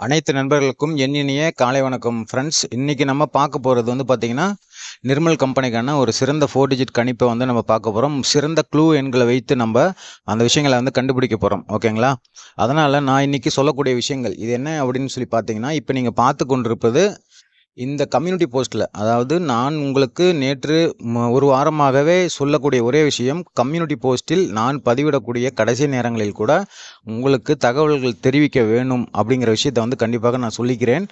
அனைத்து நண்பர்களுக்கும் என் இனிய காலை வணக்கம் ஃப்ரெண்ட்ஸ் இன்றைக்கி நம்ம பார்க்க போகிறது வந்து பார்த்தீங்கன்னா நிர்மல் கம்பெனிக்கான ஒரு சிறந்த ஃபோர் டிஜிட் கணிப்பை வந்து நம்ம பார்க்க போகிறோம் சிறந்த க்ளூ எண்களை வைத்து நம்ம அந்த விஷயங்களை வந்து கண்டுபிடிக்க போகிறோம் ஓகேங்களா அதனால் நான் இன்னைக்கு சொல்லக்கூடிய விஷயங்கள் இது என்ன அப்படின்னு சொல்லி பார்த்தீங்கன்னா இப்போ நீங்கள் பார்த்து கொண்டிருப்பது இந்த கம்யூனிட்டி போஸ்ட்டில் அதாவது நான் உங்களுக்கு நேற்று ஒரு வாரமாகவே சொல்லக்கூடிய ஒரே விஷயம் கம்யூனிட்டி போஸ்ட்டில் நான் பதிவிடக்கூடிய கடைசி நேரங்களில் கூட உங்களுக்கு தகவல்கள் தெரிவிக்க வேணும் அப்படிங்கிற விஷயத்தை வந்து கண்டிப்பாக நான் சொல்லிக்கிறேன்.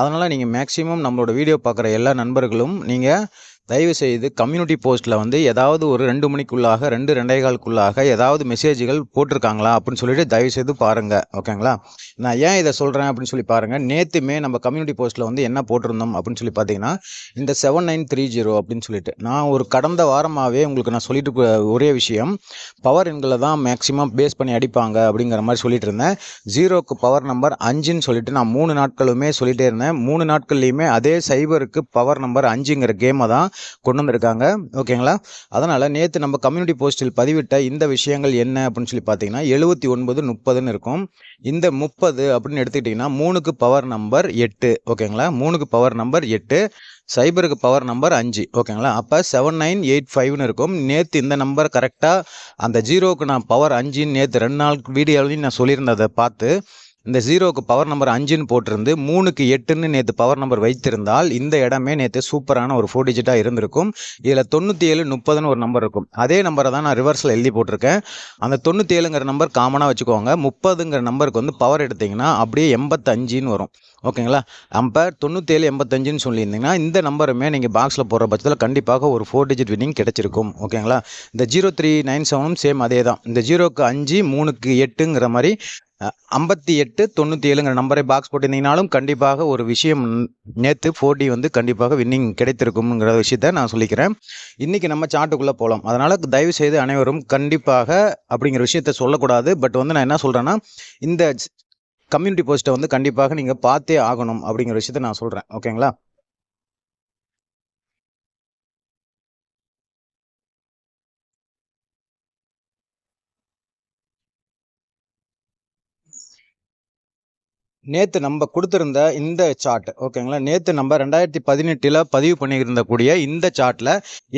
அதனால் நீங்கள் மேக்ஸிமம் நம்மளோட வீடியோ பார்க்குற எல்லா நண்பர்களும் நீங்கள் தயவு செய்து கம்யூனிட்டி போஸ்ட்டில் வந்து ஏதாவது ஒரு ரெண்டு மணிக்குள்ளாக ரெண்டு ரெண்டே காலுக்குள்ளாக ஏதாவது மெசேஜ்கள் போட்டிருக்காங்களா அப்படின்னு சொல்லிட்டு தயவு செய்து பாருங்கள் ஓகேங்களா நான் ஏன் இதை சொல்கிறேன் அப்படின்னு சொல்லி பாருங்கள் நேற்றுமே நம்ம கம்யூனிட்டி போஸ்ட்டில் வந்து என்ன போட்டிருந்தோம் அப்படின்னு சொல்லி பார்த்தீங்கன்னா இந்த செவன் நைன் த்ரீ ஜீரோ அப்படின்னு சொல்லிட்டு. நான் ஒரு கடந்த வாரமாகவே உங்களுக்கு நான் சொல்லிட்டு ஒரே விஷயம். பவர் எண்களை தான் மேக்ஸிமம் பேஸ் பண்ணி அடிப்பாங்க அப்படிங்கிற மாதிரி சொல்லிட்டு இருந்தேன். ஜீரோக்கு பவர் நம்பர் அஞ்சுன்னு சொல்லிட்டு நான் மூணு நாட்களுமே சொல்லிகிட்டே இருந்தேன். மூணு நாட்கள்லையுமே அதே சைபருக்கு பவர் நம்பர் அஞ்சுங்கிற கேமை தான் கொண்டு வந்திருக்காங்க ஓகேங்களா? அதனால் நேற்று நம்ம கம்யூனிட்டி போஸ்ட்டில் பதிவிட்ட இந்த விஷயங்கள் என்ன அப்படின்னு சொல்லி பார்த்தீங்கன்னா எழுபத்தி ஒன்பது முப்பதுன்னு இருக்கும். இந்த முப்பது அப்படின்னு எடுத்துக்கிட்டிங்கன்னா மூணுக்கு பவர் நம்பர் எட்டு. ஓகேங்களா? மூணுக்கு பவர் நம்பர் எட்டு சைபருக்கு பவர் நம்பர் அஞ்சு. ஓகேங்களா? அப்போ செவன் நைன் எயிட் ஃபைவ்னு இருக்கும். நேற்று இந்த நம்பர் கரெக்டாக அந்த ஜீரோவுக்கு நான் பவர் அஞ்சுன்னு நேற்று ரெண்டு நாள் வீடியோலையும் நான் சொல்லியிருந்ததை பார்த்து இந்த ஜீரோவுக்கு பவர் நம்பர் அஞ்சுன்னு போட்டிருந்து மூணுக்கு எட்டுன்னு நேற்று பவர் நம்பர் வைத்திருந்தால் இந்த இடமே நேற்று சூப்பரான ஒரு ஃபோர் டிஜிட்டாக இருந்திருக்கும். இதில் தொண்ணூற்றி ஏழு முப்பதுன்னு ஒரு நம்பர் இருக்கும். அதே நம்பரை தான் நான் ரிவர்ஸில் எழுதி போட்டிருக்கேன். அந்த தொண்ணூற்றி ஏழுங்கிற நம்பர் காமனாக வச்சுக்கோங்க. முப்பதுங்கிற நம்பருக்கு வந்து பவர் எடுத்தீங்கன்னா அப்படியே எண்பத்தஞ்சுன்னு வரும். ஓகேங்களா? அப்போ தொண்ணூற்றேழு எண்பத்தஞ்சுன்னு சொல்லியிருந்தீங்கன்னா இந்த நம்பருமே நீங்கள் பாக்ஸில் போடுற பட்சத்தில் கண்டிப்பாக ஒரு ஃபோர் டிஜிட் வின்னிங் கிடச்சிருக்கும். ஓகேங்களா? இந்த ஜீரோ த்ரீ நைன் செவனும் சேம் அதே தான் இந்த ஜீரோக்கு அஞ்சு மூணுக்கு எட்டுங்கிற மாதிரி ஐம்பத்தி எட்டு தொண்ணூற்றி ஏழுங்கிற நம்பரை பாக்ஸ் போட்டிருந்தீங்கனாலும் கண்டிப்பாக ஒரு விஷயம் நேற்று ஃபோர்டி வந்து கண்டிப்பாக வின்னிங் கிடைத்திருக்கும்ங்கிற விஷயத்த நான் சொல்லிக்கிறேன். இன்றைக்கி நம்ம சாட்டுக்குள்ளே போகலாம் அதனால் தயவு செய்து அனைவரும் கண்டிப்பாக அப்படிங்கிற விஷயத்த சொல்லக்கூடாது. பட் வந்து நான் என்ன சொல்கிறேன்னா இந்த கம்யூனிட்டி போஸ்ட்டை வந்து கண்டிப்பாக நீங்கள் பார்த்தே ஆகணும் அப்படிங்கிற விஷயத்த நான் சொல்கிறேன் ஓகேங்களா நேற்று நம்ம கொடுத்துருந்த இந்த சார்ட் ஓகேங்களா நேற்று நம்ம ரெண்டாயிரத்தி பதினெட்டில் பதிவு பண்ணியிருந்த கூடிய இந்த சார்ட்டில்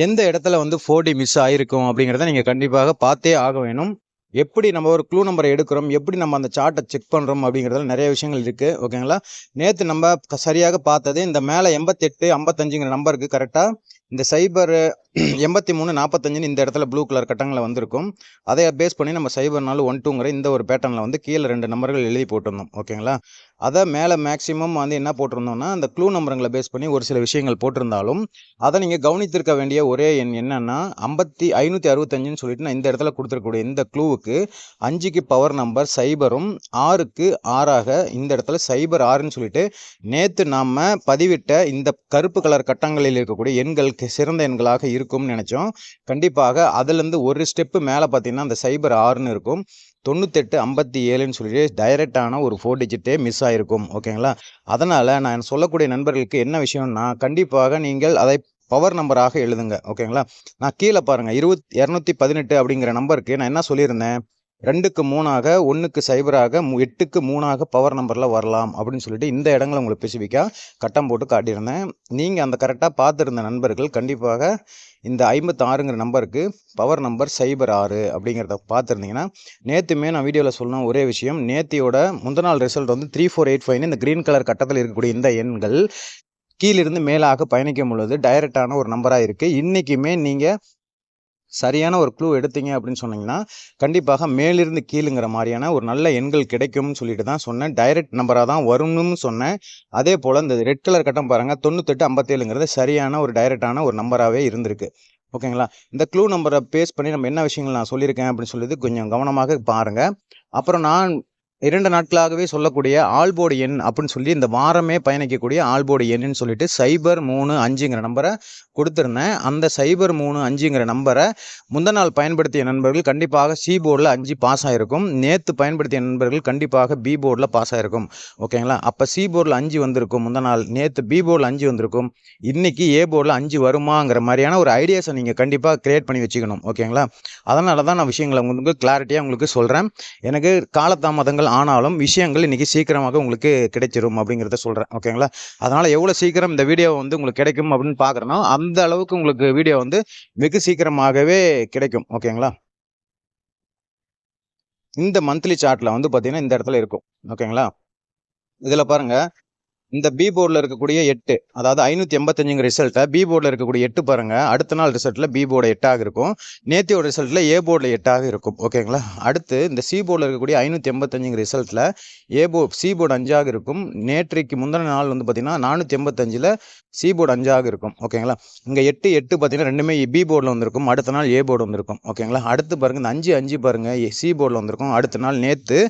எந்த இடத்துல வந்து ஃபோர்டி மிஸ் ஆகிருக்கும் அப்படிங்கிறத நீங்கள் கண்டிப்பாக பார்த்தே ஆக வேணும். எப்படி நம்ம ஒரு க்ளூ நம்பரை எடுக்கிறோம்? எப்படி நம்ம அந்த சார்ட்டை செக் பண்ணுறோம் அப்படிங்கிறதுல நிறைய விஷயங்கள் இருக்குது ஓகேங்களா நேற்று நம்ம சரியாக பார்த்தது இந்த மேலே எண்பத்தெட்டு ஐம்பத்தஞ்சுங்கிற நம்பருக்கு கரெக்டாக இந்த சைபர் எண்பத்தி மூணு நாற்பத்தஞ்சுன்னு இந்த இடத்துல ப்ளூ கலர் கட்டங்களில் வந்திருக்கும். அதை பேஸ் பண்ணி நம்ம சைபர் நாலு ஒன் டூங்கிற இந்த ஒரு பேட்டர்னில் வந்து கீழே ரெண்டு நம்பர்கள் எழுதி போட்டிருந்தோம் ஓகேங்களா? அதை மேலே மேக்ஸிமம் வந்து என்ன போட்டிருந்தோம்னா அந்த க்ளூ நம்பருங்களை பேஸ் பண்ணி ஒரு சில விஷயங்கள் போட்டிருந்தாலும் அதை நீங்கள் கவனித்திருக்க வேண்டிய ஒரே எண் என்னென்னா ஐம்பத்தி ஐநூற்றி அறுபத்தஞ்சுன்னு சொல்லிட்டு நான் இந்த இடத்துல கொடுத்துருக்கக்கூடிய இந்த க்ளூவுக்கு அஞ்சுக்கு பவர் நம்பர் சைபரும் ஆறுக்கு ஆறாக இந்த இடத்துல சைபர் ஆறுன்னு சொல்லிட்டு நேற்று நாம் பதிவிட்ட இந்த கருப்பு கலர் கட்டங்களில் இருக்கக்கூடிய எண்கள் சிறந்த எண்களாக இருக்கும்னு நினச்சோம். கண்டிப்பாக அதுலேருந்து ஒரு ஸ்டெப்பு மேலே பார்த்தீங்கன்னா அந்த சைபர் ஆறுன்னு இருக்கும். தொண்ணூத்தெட்டு ஐம்பத்தி ஏழுன்னு சொல்லிட்டு டைரெக்டான ஒரு ஃபோர் டிஜிட்டே மிஸ் ஆகிருக்கும் ஓகேங்களா? அதனால் நான் சொல்லக்கூடிய நண்பர்களுக்கு என்ன விஷயம்னா கண்டிப்பாக நீங்கள் அதை பவர் நம்பராக எழுதுங்க. ஓகேங்களா? நான் கீழே பாருங்கள் இருபத் இரநூத்தி பதினெட்டு அப்படிங்கிற நம்பருக்கு நான் என்ன சொல்லியிருந்தேன்? ரெண்டுக்கு மூணாக ஒன்றுக்கு சைபராக மு- எட்டுக்கு மூணாக பவர் நம்பரில் வரலாம் அப்படின்னு சொல்லிட்டு இந்த இடங்களை உங்களுக்கு ஸ்பெசிஃபிக்காக கட்டம் போட்டு காட்டியிருந்தேன். நீங்கள் அந்த கரெக்டாக பார்த்துருந்த நண்பர்கள் கண்டிப்பாக இந்த ஐம்பத்தாறுங்கிற நம்பருக்கு பவர் நம்பர் சைபர் ஆறு அப்படிங்கிறத பார்த்துருந்தீங்கன்னா நேற்றுமே நான் வீடியோவில் சொன்ன ஒரே விஷயம் நேத்தியோட முந்தின நாள் ரிசல்ட் வந்து த்ரீ ஃபோர் எயிட் ஃபைவ்னு இந்த க்ரீன் கலர் கட்டத்தில் இருக்கக்கூடிய இந்த எண்கள் கீழிருந்து மேலாக பயணிக்கும் பொழுது டைரக்டான ஒரு நம்பராக இருக்குது இன்றைக்குமே நீங்கள் சரியான ஒரு க்ளூ எடுத்தீங்க அப்படின்னு சொன்னீங்கன்னா கண்டிப்பாக மேலிருந்து கீழுங்கிற மாதிரியான ஒரு நல்ல எண்கள் கிடைக்கும்னு சொல்லிட்டு தான் சொன்னேன். டைரக்ட் நம்பராக தான் வரும்னு சொன்னேன். அதே போல் இந்த ரெட் கலர் கட்டம் பாருங்கள் தொண்ணூத்தெட்டு ஐம்பத்தேழுங்கிறது சரியான ஒரு டைரக்டான ஒரு நம்பராகவே இருந்திருக்கு. ஓகேங்களா இந்த க்ளூ நம்பரை பேஸ் பண்ணி நம்ம என்ன விஷயங்கள் நான் சொல்லியிருக்கேன் அப்படின்னு சொல்லிட்டு கொஞ்சம் கவனமாக பாருங்கள் அப்புறம் நான் இரண்டு நாட்களாகவே சொல்லக்கூடிய ஆல்போர்டு எண் அப்படின்னு சொல்லி இந்த வாரமே பயணிக்கக்கூடிய ஆல்போர்டு எண்ணுன்னு சொல்லிட்டு சைபர் மூணு அஞ்சுங்கிற நம்பரை கொடுத்துருந்தேன். அந்த சைபர் மூணு அஞ்சுங்கிற நம்பரை முந்த நாள் பயன்படுத்திய நண்பர்கள் கண்டிப்பாக சி போர்டில் அஞ்சு பாஸ் ஆகிருக்கும் நேற்று பயன்படுத்திய நண்பர்கள் கண்டிப்பாக பி போர்டில் பாஸ் ஆகிருக்கும் ஓகேங்களா அப்போ சி போர்டில் அஞ்சு வந்திருக்கும் முந்த நாள். நேற்று பி போர்டில் அஞ்சு வந்திருக்கும். இன்றைக்கி ஏ போர்டில் அஞ்சு வருமாங்கிற மாதிரியான ஒரு ஐடியாஸை நீங்கள் கண்டிப்பாக க்ரியேட் பண்ணி வச்சுக்கணும். ஓகேங்களா அதனால தான் நான் விஷயங்களை உங்களுக்கு கிளாரிட்டியாக உங்களுக்கு சொல்கிறேன் எனக்கு காலதாமதங்கள் ஆனாலும் விஷயங்கள் இன்றைக்கி சீக்கிரமாக உங்களுக்கு கிடைச்சிரும் அப்படிங்கிறத சொல்கிறேன் ஓகேங்களா? அதனால் எவ்வளோ சீக்கிரம் இந்த வீடியோ வந்து உங்களுக்கு கிடைக்கும் அப்படின்னு பார்க்குறேன்னா அந்த அளவுக்கு உங்களுக்கு வீடியோ வந்து வெகு சீக்கிரமாகவே கிடைக்கும் ஓகேங்களா? இந்த மந்த்லி சார்ட்டில் வந்து பார்த்தீங்கன்னா இந்த இடத்துல இருக்கும் ஓகேங்களா? இதில் பாருங்கள் இந்த பி போர்டில் இருக்கக்கூடிய எட்டு அதாவது ஐநூற்றி எண்பத்தஞ்சுங்க ரிசல்ட்டை பி போர்டில் இருக்கக்கூடிய எட்டு பாருங்கள் அடுத்த நாள் ரிசல்ட்டில் பி போர்டு எட்டாக இருக்கும். நேத்தியோட ரிசல்ட்டில் ஏ போர்டில் எட்டாக இருக்கும். ஓகேங்களா அடுத்து இந்த சி போர்டில் இருக்கக்கூடிய ஐநூற்றி எண்பத்தஞ்சுங்க ரிசல்ட்டில் ஏ போ சி போர்டு அஞ்சாக இருக்கும். நேற்றைக்கு முந்தின நாள் வந்து பார்த்தீங்கன்னா நானூற்றி எண்பத்தஞ்சில் சி போர்டு அஞ்சாக இருக்கும். ஓகேங்களா இங்கே எட்டு எட்டு பார்த்தீங்கன்னா ரெண்டுமே பி போர்டில் வந்திருக்கும். அடுத்த நாள் ஏ போர்டு வந்திருக்கும். ஓகேங்களா அடுத்து பாருங்கள் இந்த அஞ்சு அஞ்சு பாருங்கள் சி போர்டில் வந்திருக்கும். அடுத்த நாள் நேற்று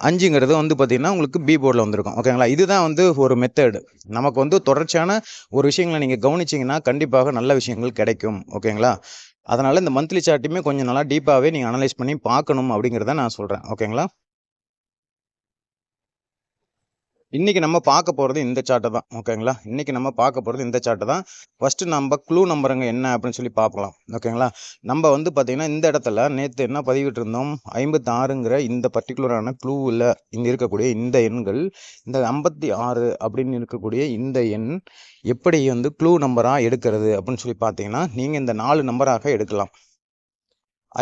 அஞ்சுங்கிறது வந்து பார்த்திங்கன்னா உங்களுக்கு பி போர்டில் வந்திருக்கும். ஓகேங்களா இதுதான் வந்து ஒரு மெத்தடு நமக்கு வந்து தொடர்ச்சியான ஒரு விஷயங்களை நீங்கள் கவனிச்சிங்கன்னா கண்டிப்பாக நல்ல விஷயங்கள் கிடைக்கும். ஓகேங்களா அதனால் இந்த மந்த்லி சார்ட்டையுமே கொஞ்சம் நல்லா டீப்பாகவே நீங்கள் அனலைஸ் பண்ணி பார்க்கணும் அப்படிங்கிறத நான் சொல்கிறேன் ஓகேங்களா இன்றைக்கி நம்ம பார்க்க போகிறது இந்த சார்ட்டை தான். ஓகேங்களா இன்றைக்கி நம்ம பார்க்க போகிறது இந்த சார்ட்டை தான். ஃபஸ்ட்டு நம்ம க்ளூ நம்பருங்க என்ன அப்படின்னு சொல்லி பார்க்கலாம். ஓகேங்களா நம்ம வந்து பார்த்திங்கன்னா இந்த இடத்துல நேற்று என்ன பதிவிட்டிருந்தோம்? ஐம்பத்தாறுங்கிற இந்த பர்டிகுலரான க்ளூவில் இங்கே இருக்கக்கூடிய இந்த எண்கள் இந்த ஐம்பத்தி ஆறு அப்படின்னு இருக்கக்கூடிய இந்த எண் எப்படி வந்து க்ளூ நம்பராக எடுக்கிறது அப்படின்னு சொல்லி பார்த்தீங்கன்னா நீங்கள் இந்த நாலு நம்பராக எடுக்கலாம்.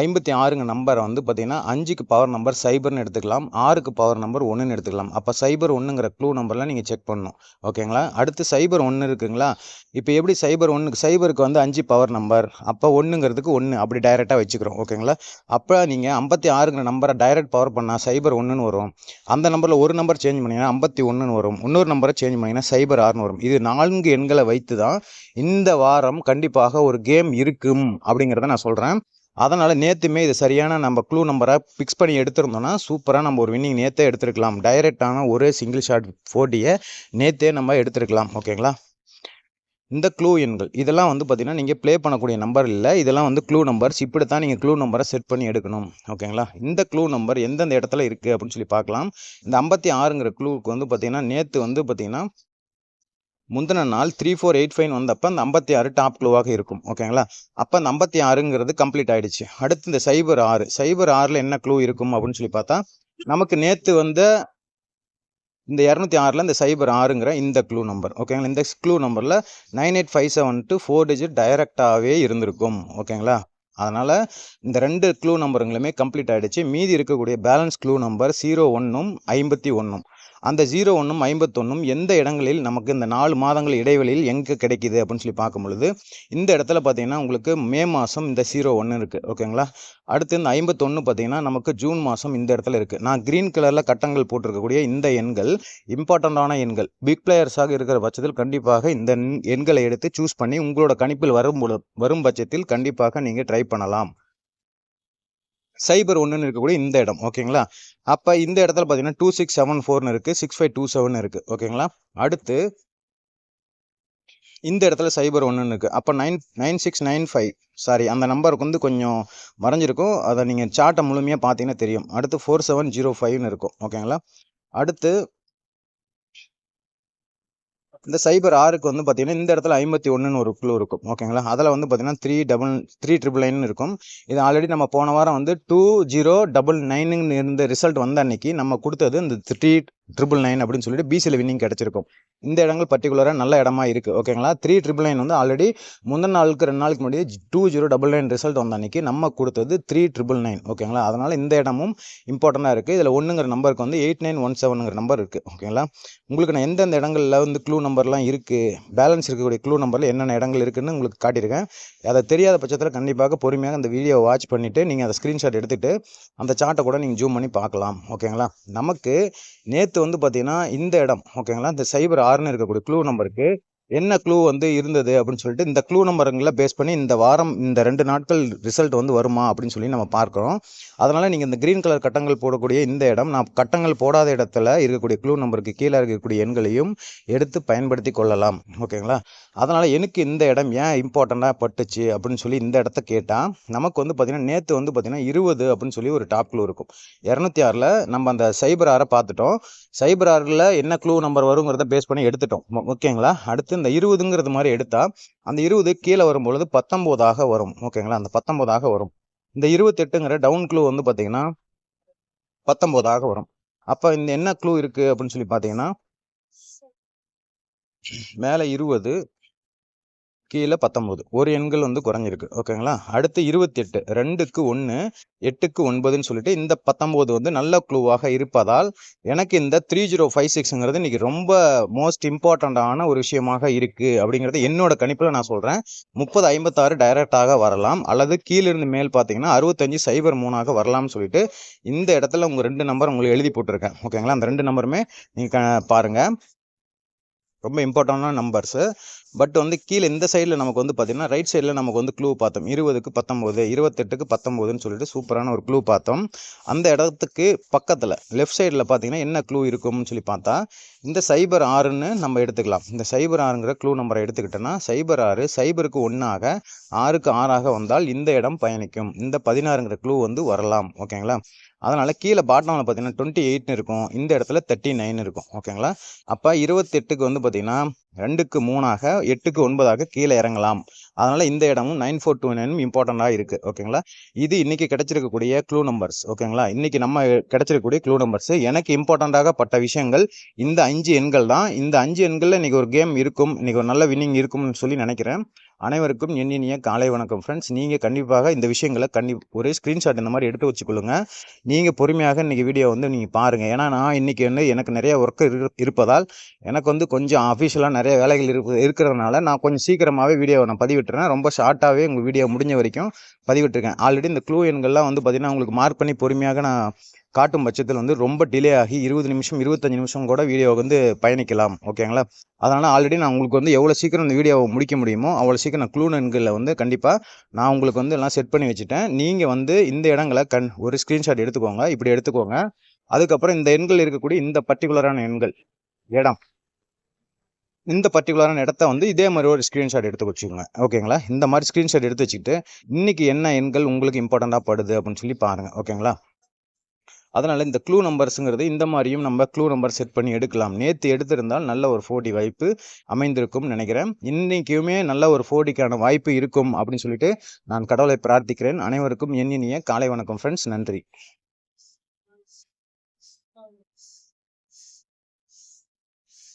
ஐம்பத்தி ஆறுங்க நம்பரை வந்து பார்த்தீங்கன்னா அஞ்சுக்கு பவர் நம்பர் சைபர்னு எடுத்துக்கலாம் ஆறுக்கு பவர் நம்பர் ஒன்றுன்னு எடுத்துக்கலாம். அப்போ சைபர் ஒன்றுங்கிற க்ளூ நம்பர்லாம் நீங்கள் செக் பண்ணணும். ஓகேங்களா அடுத்து சைபர் ஒன்று இருக்குங்களா? இப்போ எப்படி சைபர் ஒன்றுக்கு சைபருக்கு வந்து அஞ்சு பவர் நம்பர் அப்போ ஒன்றுங்கிறதுக்கு ஒன்று அப்படி டைரெக்டாக வச்சுக்கிறோம். ஓகேங்களா அப்போ நீங்கள் ஐம்பத்தி ஆறுங்கிற நம்பரை டைரக்ட் பவர் பண்ணால் சைபர் ஒன்றுன்னு வரும். அந்த நம்பரில் ஒரு நம்பர் சேஞ்ச் பண்ணிங்கன்னா ஐம்பத்தி ஒன்றுன்னு வரும். இன்னொரு நம்பரை சேஞ்ச் பண்ணிங்கன்னா சைபர் ஆறுன்னு வரும். இது நான்கு எண்களை வைத்து தான் இந்த வாரம் கண்டிப்பாக ஒரு கேம் இருக்கும் அப்படிங்கிறத நான் சொல்கிறேன் அதனால் நேற்றுமே இது சரியான நம்ம க்ளூ நம்பரை ஃபிக்ஸ் பண்ணி எடுத்திருந்தோம்னா சூப்பராக நம்ம ஒரு வின்னிங் நேற்றே எடுத்துருக்கலாம். டைரெக்டான ஒரே சிங்கிள் ஷாட் போட்டியை நேற்றே நம்ம எடுத்துருக்கலாம். ஓகேங்களா இந்த க்ளூ எண்கள் இதெல்லாம் வந்து பார்த்திங்கன்னா நீங்கள் ப்ளே பண்ணக்கூடிய நம்பர் இல்லை. இதெல்லாம் வந்து க்ளூ நம்பர்ஸ் இப்படி தான் நீங்கள் க்ளூ நம்பரை செட் பண்ணி எடுக்கணும். ஓகேங்களா இந்த க்ளூ நம்பர் எந்தெந்த இடத்துல இருக்குது அப்படின்னு சொல்லி பார்க்கலாம். இந்த ஐம்பத்தி ஆறுங்கிற க்ளூவுக்கு வந்து பார்த்திங்கன்னா நேற்று வந்து பார்த்திங்கன்னா முந்தின நாள் த்ரீ ஃபோர் எயிட் ஃபைவ் வந்தப்போ அந்த ஐம்பத்தி ஆறு டாப் க்ளூவாக இருக்கும். ஓகேங்களா அப்போ அந்த ஐம்பத்தி ஆறுங்கிறது கம்ப்ளீட் ஆகிடுச்சு அடுத்து இந்த சைபர் ஆறு. சைபர் ஆறில் என்ன க்ளூ இருக்கும் அப்படின்னு சொல்லி பார்த்தா நமக்கு நேற்று வந்த இந்த இரநூத்தி ஆறில் இந்த சைபர் ஆறுங்கிற இந்த க்ளூ நம்பர் ஓகேங்களா இந்த க்ளூ நம்பரில் nine eight five seven two four digit டைரெக்டாகவே இருந்திருக்கும். ஓகேங்களா அதனால் இந்த ரெண்டு க்ளூ நம்பருங்களுமே கம்ப்ளீட் ஆகிடுச்சு மீதி இருக்கக்கூடிய பேலன்ஸ் க்ளூ நம்பர் ஜீரோ ஒன்றும் ஐம்பத்தி ஒன்றும் அந்த ஜீரோ ஒன்றும் ஐம்பத்தொன்னும் எந்த இடங்களில் நமக்கு இந்த நாலு மாதங்கள் இடைவெளியில் எங்கே கிடைக்கிது அப்படின்னு சொல்லி பார்க்கும் பொழுது இந்த இடத்துல பார்த்தீங்கன்னா உங்களுக்கு மே மாதம் இந்த ஜீரோ ஒன்று இருக்குது ஓகேங்களா அடுத்து இந்த ஐம்பத்தொன்று பார்த்தீங்கன்னா நமக்கு ஜூன் மாதம் இந்த இடத்துல இருக்குது நான் க்ரீன் கலரில் கட்டங்கள் போட்டிருக்கக்கூடிய இந்த எண்கள் இம்பார்ட்டண்ட்டான எண்கள் பிக் பிளேயர்ஸாக இருக்கிற பட்சத்தில் கண்டிப்பாக இந்த எண்களை எடுத்து சூஸ் பண்ணி உங்களோட கணிப்பில் வரும் வரும் பட்சத்தில் கண்டிப்பாக நீங்கள் ட்ரை பண்ணலாம். சைபர் ஒன்றுன்னு இருக்கக்கூடிய இந்த இடம் ஓகேங்களா? அப்போ இந்த இடத்துல பார்த்தீங்கன்னா டூ சிக்ஸ் செவன் ஃபோர்னு இருக்குது சிக்ஸ் ஃபைவ் டூ செவன் இருக்குது ஓகேங்களா? அடுத்து இந்த இடத்துல சைபர் ஒன்றுன்னு இருக்குது அப்போ nine nine six nine five sorry அந்த நம்பருக்கு வந்து கொஞ்சம் மறைஞ்சிருக்கும். அதை நீங்கள் சார்ட்டை முழுமையாக பார்த்தீங்கன்னா தெரியும். அடுத்து ஃபோர் செவன் ஜீரோ ஃபைவ்னு இருக்கும் ஓகேங்களா? அடுத்து இந்த சைபர் ஆறுக்கு வந்து பார்த்தீங்கன்னா இந்த இடத்துல ஐம்பத்தி ஒன்றுன்னு ஒரு குழு இருக்கும். ஓகேங்களா அதில் வந்து பார்த்தீங்கன்னா three double three triple nine இருக்கும். இது ஆல்ரெடி நம்ம போன வாரம் வந்து டூ ஜீரோ டபுள் நைனுன்னு இருந்த ரிசல்ட் வந்த அன்னைக்கு நம்ம கொடுத்தது இந்த த்ரீ ட்ரிபிள் நைன் அப்படின்னு சொல்லிட்டு பிசியில் வின்னிங் கிடச்சிருக்கும். இந்த இடங்கள் பர்டிகுலராக நல்ல இடமா இருக்குது ஓகேங்களா த்ரீ ட்ரிபிள் நைன் வந்து ஆல்ரெடி முந்தின நாளுக்கு ரெண்டு நாளுக்கு முன்னாடி two zero double nine result வந்த அன்னைக்கு நம்ம கொடுத்தது த்ரீ ட்ரிபிள் நைன் ஓகேங்களா அதனால் இந்த இடமும் இம்பார்ட்டண்ட்டாக இருக்குது இதில் ஒன்றுங்கிற நம்பருக்கு வந்து எயிட் நைன் ஒன் செவனுங்கிற நம்பர் இருக்குது ஓகேங்களா உங்களுக்கு நான் எந்தெந்த இடங்களில் வந்து க்ளூ நம்பர்லாம் இருக்குது பேலன்ஸ் இருக்கக்கூடிய க்ளூ நம்பரில் என்னென்ன இடங்கள் இருக்குதுன்னு உங்களுக்கு காட்டியிருக்கேன். அதை தெரியாத பட்சத்தில் கண்டிப்பாக பொறுமையாக அந்த வீடியோவை வாட்ச் பண்ணிவிட்டு நீங்கள் அதை ஸ்க்ரீன்ஷாட் எடுத்துகிட்டு அந்த சார்ட்டை கூட நீங்கள் ஜூம் பண்ணி பார்க்கலாம். ஓகேங்களா நமக்கு நேற்று வந்து பார்த்தீங்கன்னா இந்த இடம் ஓகேங்களா இந்த சைபர் ஆறுன்னு இருக்கக்கூடிய க்ளூ நம்பருக்கு என்ன க்ளூ வந்து இருந்தது அப்படின்னு சொல்லிட்டு இந்த க்ளூ நம்பருங்களை பேஸ் பண்ணி இந்த வாரம் இந்த ரெண்டு நாட்கள் ரிசல்ட் வந்து வருமா அப்படின்னு சொல்லி நம்ம பார்க்குறோம். அதனால் நீங்கள் இந்த க்ரீன் கலர் கட்டங்கள் போடக்கூடிய இந்த இடம் நான் கட்டங்கள் போடாத இடத்துல இருக்கக்கூடிய க்ளூ நம்பருக்கு கீழே இருக்கக்கூடிய எண்களையும் எடுத்து பயன்படுத்தி கொள்ளலாம். ஓகேங்களா? அதனால் எனக்கு இந்த இடம் ஏன் இம்பார்ட்டண்ட்டாக பட்டுச்சு அப்படின்னு சொல்லி இந்த இடத்த கேட்டால் நமக்கு வந்து பார்த்திங்கன்னா நேற்று வந்து பார்த்திங்கன்னா இருபது அப்படின்னு சொல்லி ஒரு டாப் க்ளூ இருக்கும். இரநூத்தி ஆறில் நம்ம அந்த சைபர் ஆறை பார்த்துட்டோம். சைபர் ஆறில் என்ன க்ளூ நம்பர் வருங்கிறத பேஸ் பண்ணி எடுத்துட்டோம். ஓகேங்களா? அடுத்து இந்த இருபதுங்கிறது மாதிரி எடுத்தால் அந்த இருபது கீழே வரும்பொழுது பத்தொம்போதாக வரும். ஓகேங்களா? அந்த பத்தொம்போதாக வரும். இந்த இருபத்தெட்டுங்கிற டவுன் க்ளூ வந்து பார்த்தீங்கன்னா பத்தொம்போதாக வரும். அப்போ இந்த என்ன க்ளூ இருக்குது அப்படின்னு சொல்லி பார்த்தீங்கன்னா மேலே இருபது கீழே பத்தொம்போது ஒரு எண்கள் வந்து குறைஞ்சிருக்கு. ஓகேங்களா? அடுத்து இருபத்தெட்டு. ரெண்டுக்கு ஒன்று எட்டுக்கு ஒன்பதுன்னு சொல்லிட்டு இந்த பத்தொம்போது வந்து நல்ல க்ளூவாக இருப்பதால் எனக்கு இந்த த்ரீ ஜீரோ ஃபைவ் சிக்ஸுங்கிறது இன்றைக்கி ரொம்ப மோஸ்ட் இம்பார்ட்டண்ட்டான ஒரு விஷயமாக இருக்குது அப்படிங்கிறது என்னோட கணிப்பில் நான் சொல்கிறேன் முப்பது ஐம்பத்தாறு டைரெக்டாக வரலாம். அல்லது கீழிருந்து மேல் பார்த்தீங்கன்னா அறுபத்தஞ்சு சைபர் மூணாக வரலாம்னு சொல்லிட்டு இந்த இடத்துல உங்கள் ரெண்டு நம்பர் உங்களுக்கு எழுதி போட்டிருக்கேன். ஓகேங்களா? அந்த ரெண்டு நம்பருமே நீங்கள் பாருங்கள் ரொம்ப இம்பார்ட்டண்டான நம்பர்ஸு பட் வந்து கீழே இந்த சைடில் நமக்கு வந்து பார்த்தீங்கன்னா ரைட் சைடில் நமக்கு வந்து க்ளூ பார்த்தோம். இருபதுக்கு பத்தொம்போது இருபத்தெட்டுக்கு பத்தொம்போதுன்னு சொல்லிட்டு சூப்பரான ஒரு க்ளூ பார்த்தோம். அந்த இடத்துக்கு பக்கத்தில் லெஃப்ட் சைடில் பார்த்தீங்கன்னா என்ன க்ளூ இருக்கும்னு சொல்லி பார்த்தா இந்த சைபர் ஆறுன்னு நம்ம எடுத்துக்கலாம். இந்த சைபர் ஆறுங்கிற க்ளூ நம்பரை எடுத்துக்கிட்டோன்னா சைபர் ஆறு சைபருக்கு ஒன்றாக ஆறுக்கு ஆறாக வந்தால் இந்த இடம் பயணிக்கும். இந்த பதினாறுங்கிற க்ளூ வந்து வரலாம். ஓகேங்களா அதனால் கீழே பாட்டமில் பார்த்தீங்கன்னா டுவெண்ட்டி எயிட்னு இருக்கும். இந்த இடத்துல தேர்ட்டி நைன் இருக்கும். ஓகேங்களா அப்போ இருபத்தெட்டுக்கு வந்து பார்த்திங்கன்னா ரெண்டுக்கு மூணாக எட்டுக்கு ஒன்பதாக கீழே இறங்கலாம். அதனால் இந்த இடமும் நைன் ஃபோர் டூ நைனும் இம்பார்ட்டண்ட்டாக இருக்குது ஓகேங்களா இது இன்றைக்கி கிடைச்சிருக்கக்கூடிய க்ளூ நம்பர்ஸ் ஓகேங்களா இன்றைக்கி நம்ம கிடைச்சிருக்கக்கூடிய க்ளூ நம்பர்ஸ் எனக்கு இம்பார்ட்டண்ட்டாகப்பட்ட விஷயங்கள் இந்த அஞ்சு எண்கள் தான். இந்த அஞ்சு எண்களில் இன்றைக்கி ஒரு கேம் இருக்கும். இன்றைக்கி ஒரு நல்ல வின்னிங் இருக்கும்னு சொல்லி நினைக்கிறேன். அனைவருக்கும் என் இனிய காலை வணக்கம் ஃப்ரெண்ட்ஸ் நீங்கள் கண்டிப்பாக இந்த விஷயங்களை கண்டி ஒரு ஸ்க்ரீன்ஷாட் இந்த மாதிரி எடுத்து வச்சுக்கொள்ளுங்க. நீங்கள் பொறுமையாக இன்றைக்கி வீடியோ வந்து நீங்கள் பாருங்கள் ஏன்னா நான் இன்றைக்கி வந்து எனக்கு நிறைய ஒர்க் இருப்பதால் எனக்கு வந்து கொஞ்சம் அஃபிஷியலாக நிறைய வேலைகள் இருப்பு இருக்கிறதுனால நான் கொஞ்சம் சீக்கிரமாகவே வீடியோவை நான் பதிவிட்டுறேன். ரொம்ப ஷார்ட்டாகவே உங்கள் வீடியோ முடிஞ்ச வரைக்கும் பதிவிட்டிருக்கேன். ஆல்ரெடி இந்த க்ளூ எண்கள்லாம் வந்து பார்த்திங்கன்னா உங்களுக்கு மார்க் பண்ணி பொறுமையாக நான் காட்டும் பட்சத்தில் வந்து ரொம்ப டிலே ஆகி இருபது நிமிஷம் இருபத்தஞ்சி நிமிஷம் கூட வீடியோ வந்து பயணிக்கலாம். ஓகேங்களா அதனால் ஆல்ரெடி நான் உங்களுக்கு வந்து எவ்வளோ சீக்கிரம் இந்த வீடியோவை முடிக்க முடியுமோ அவ்வளோ சீக்கிரம் நான் க்ளூ எண்களில் வந்து கண்டிப்பாக நான் உங்களுக்கு வந்து எல்லாம் செட் பண்ணி வச்சுட்டேன். நீங்கள் வந்து இந்த இடங்களை கண் ஒரு ஸ்க்ரீன்ஷாட் எடுத்துக்கோங்க. இப்படி எடுத்துக்கோங்க. அதுக்கப்புறம் இந்த எண்கள் இருக்கக்கூடிய இந்த பர்டிகுலரான எண்கள் இடம். இந்த பர்டிகுலரான இடத்த வந்து இதே மாதிரி ஒரு ஸ்க்ரீன்ஷாட் எடுத்து வச்சுக்கோங்க. ஓகேங்களா இந்த மாதிரி ஸ்க்ரீன்ஷாட் எடுத்து வச்சுக்கிட்டு இன்னைக்கு என்ன எண்கள் உங்களுக்கு இம்பார்ட்டண்ட்டாக படுது அப்படின்னு சொல்லி பாருங்கள் ஓகேங்களா அதனால் இந்த க்ளூ நம்பர்ஸுங்கிறது இந்த மாதிரியும் நம்ம க்ளூ நம்பர் செட் பண்ணி எடுக்கலாம். நேற்று எடுத்திருந்தால் நல்ல ஒரு ஃபோர்டி வாய்ப்பு அமைந்திருக்கும் நினைக்கிறேன். இன்றைக்குமே நல்ல ஒரு ஃபோர்டிக்கான வாய்ப்பு இருக்கும் அப்படின்னு சொல்லிட்டு நான் கடவுளை பிரார்த்திக்கிறேன். அனைவருக்கும் எண்ணினிய காலை வணக்கம் ஃப்ரெண்ட்ஸ் நன்றி.